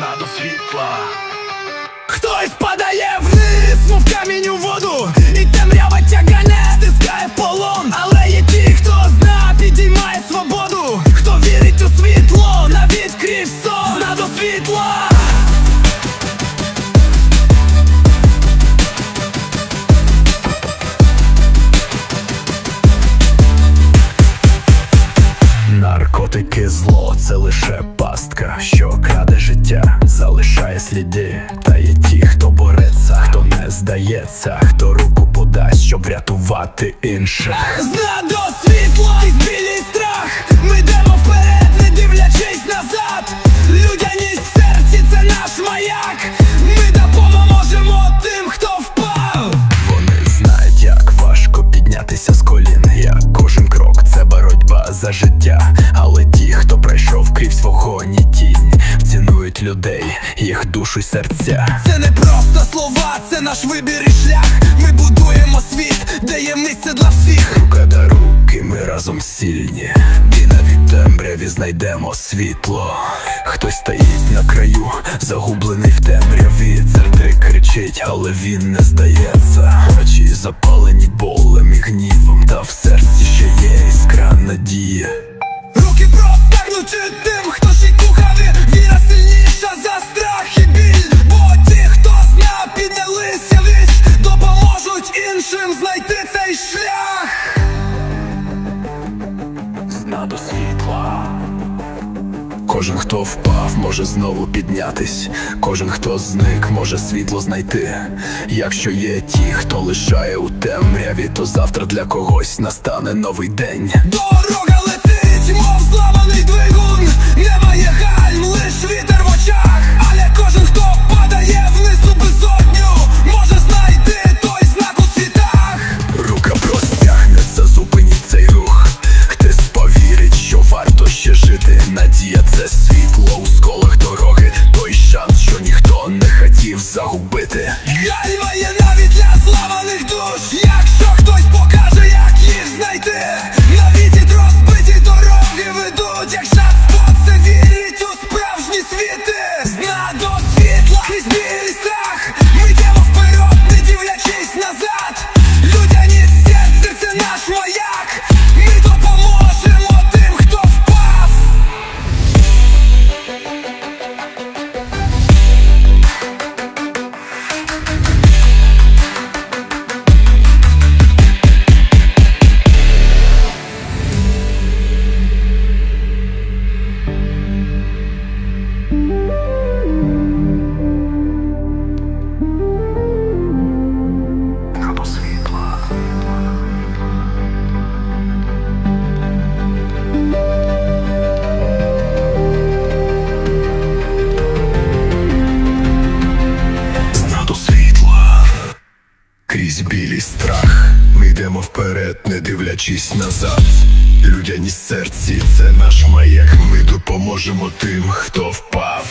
До світла. Хтось падає вниз, мов камінь у воду, лише пастка, що краде життя, залишає сліди. Та є ті, хто бореться, хто не здається, хто руку подасть, щоб врятувати інших. Зна до світла, і білий страх. Ми йдемо вперед, не дивлячись назад. Людяність в серці це наш маяк. Ми допоможемо тим, хто впав. Вони знають, як важко піднятися з колін. Як кожен крок це боротьба за життя. Душу й серця. Це не просто слова, це наш вибір і шлях. Ми будуємо світ, де є місце для всіх. Рука до руки, ми разом сильні. І навіть темряві знайдемо світло. Хтось стоїть на краю, загублений в темряві. Сердик кричить, але він не здається. Очі Допоможуть знайти цей шлях Зна до світла. Кожен, хто впав, може знову піднятись. Кожен, хто зник, може світло знайти. Якщо є ті, хто лишає у темряві, то завтра для когось настане новий день. Дорога летить, мов зламаний двигун. Немає страх ми йдемо вперед, не дивлячись назад. Людяність серці це наш маяк. Ми допоможемо тим, хто впав.